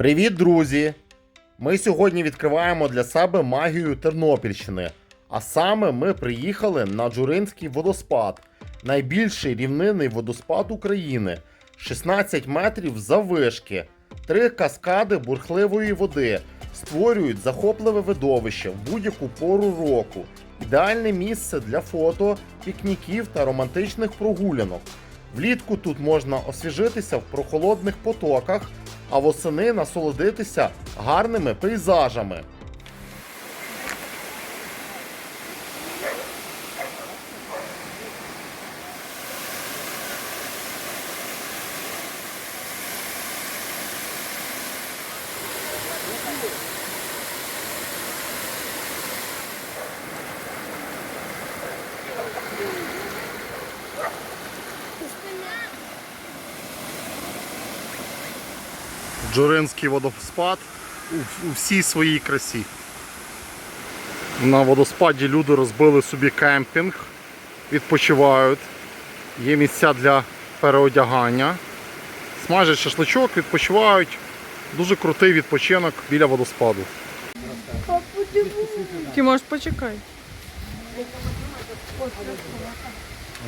Привіт, друзі! Ми сьогодні відкриваємо для себе магію Тернопільщини. А саме ми приїхали на Джуринський водоспад, найбільший рівнинний водоспад України, 16 метрів заввишки, три каскади бурхливої води створюють захопливе видовище в будь-яку пору року. Ідеальне місце для фото, пікніків та романтичних прогулянок. Влітку тут можна освіжитися в прохолодних потоках, а восени насолодитися гарними пейзажами. Джуринський водоспад у, всій своїй красі. На водоспаді люди розбили собі кемпінг, відпочивають, є місця для переодягання, смажать шашличок, відпочивають. Дуже крутий відпочинок біля водоспаду. Ти можеш почекай.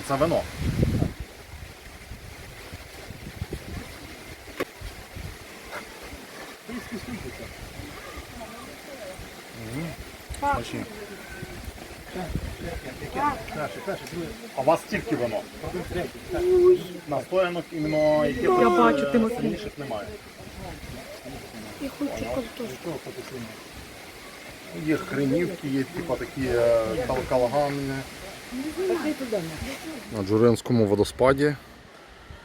Це вино. Смачні. А у вас тільки вино. Настоянок іменно яких Я бачу, Тимофій. сильніших немає. Я хочу картошку. Є хренівки, є типу такі е, кал-. На Джуринському водоспаді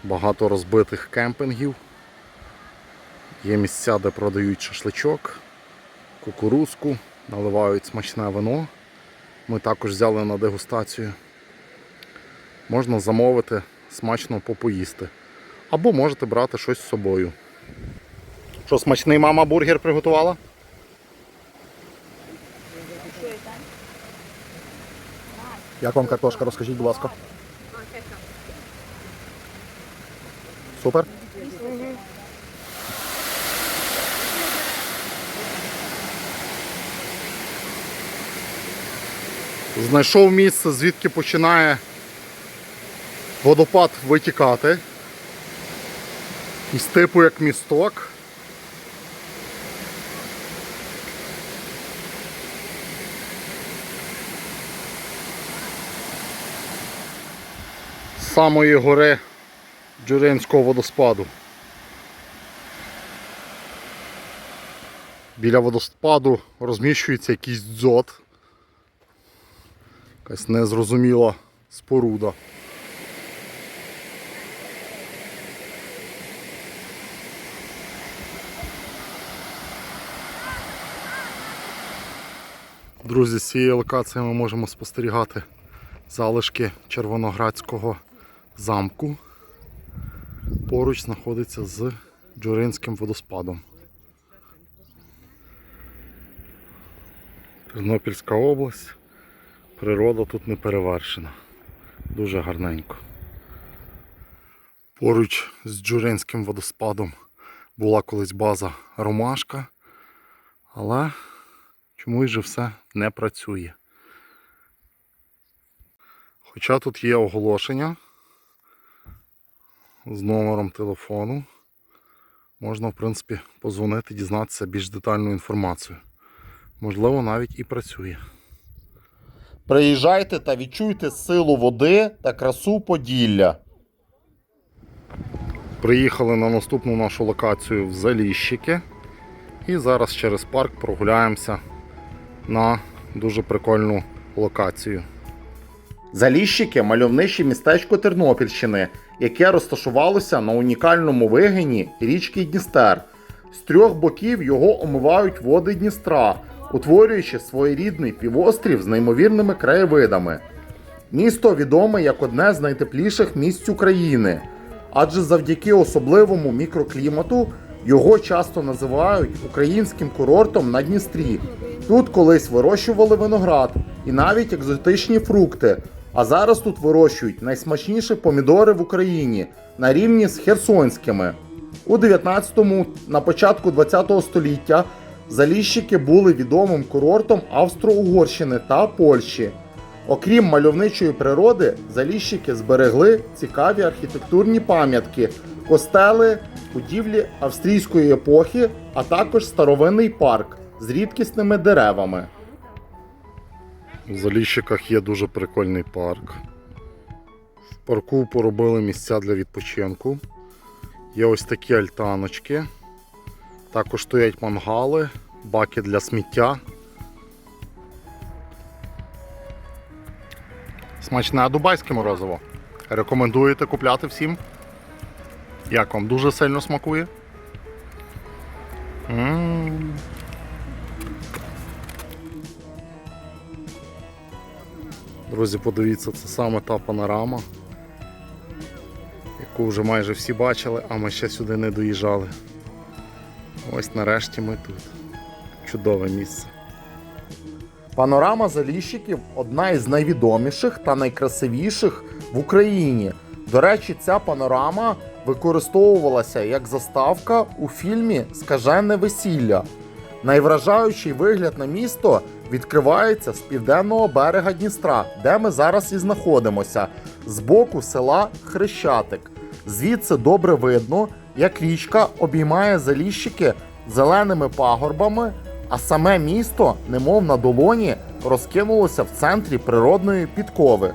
багато розбитих кемпінгів. Є місця, де продають шашличок, кукурузку, наливають смачне вино. Ми також взяли на дегустацію. Можна замовити смачно попоїсти. Або можете брати щось з собою. Що, смачний мама бургер приготувала? Як вам картошка, розкажіть, будь ласка. Супер. Знайшов місце, звідки починає водопад витікати. Із типу як місток. з самої гори Джуринського водоспаду. Біля водоспаду розміщується якийсь дзот. Якась незрозуміла споруда. Друзі, з цієї локації ми можемо спостерігати залишки Червоноградського замку. Поруч знаходиться з Джуринським водоспадом. Тернопільська область. Природа тут не перевершена. Дуже гарненько. Поруч з Джуринським водоспадом була колись база Ромашка, але чомусь же все не працює. Хоча тут є оголошення з номером телефону. Можна, в принципі, позвонити, дізнатися більш детальну інформацію. Можливо, навіть і працює. Приїжджайте та відчуйте силу води та красу Поділля. Приїхали на наступну нашу локацію в Заліщики. І зараз через парк прогуляємося на дуже прикольну локацію. Заліщики мальовниче містечко Тернопільщини, яке розташувалося на унікальному вигині річки Дністер. З трьох боків його омивають води Дністра, утворюючи своєрідний півострів з неймовірними краєвидами. Місто відоме як одне з найтепліших місць України, адже завдяки особливому мікроклімату його часто називають українським курортом на Дністрі. Тут колись вирощували виноград і навіть екзотичні фрукти. А зараз тут вирощують найсмачніші помідори в Україні на рівні з херсонськими. У 19-му, на початку 20-го століття Заліщики були відомим курортом Австро-Угорщини та Польщі. Окрім мальовничої природи, заліщики зберегли цікаві архітектурні пам'ятки, костели, будівлі австрійської епохи, а також старовинний парк з рідкісними деревами. В Заліщиках є дуже прикольний парк. В парку поробили місця для відпочинку. Є ось такі альтаночки. Також стоять мангали, баки для сміття. Смачне дубайське морозиво. Рекомендуєте купляти всім? Як вам дуже сильно смакує? М. Друзі, подивіться, це саме та панорама, яку вже майже всі бачили, а ми ще сюди не доїжджали. Ось нарешті ми тут. Чудове місце. Панорама Заліщиків одна із найвідоміших та найкрасивіших в Україні. До речі, ця панорама використовувалася як заставка у фільмі Скажене весілля. Найвражаючий вигляд на місто відкривається з південного берега Дністра, де ми зараз і знаходимося, з боку села Хрещатик. Звідси добре видно, як річка обіймає заліщики зеленими пагорбами, а саме місто, немов на долоні, розкинулося в центрі природної підкови.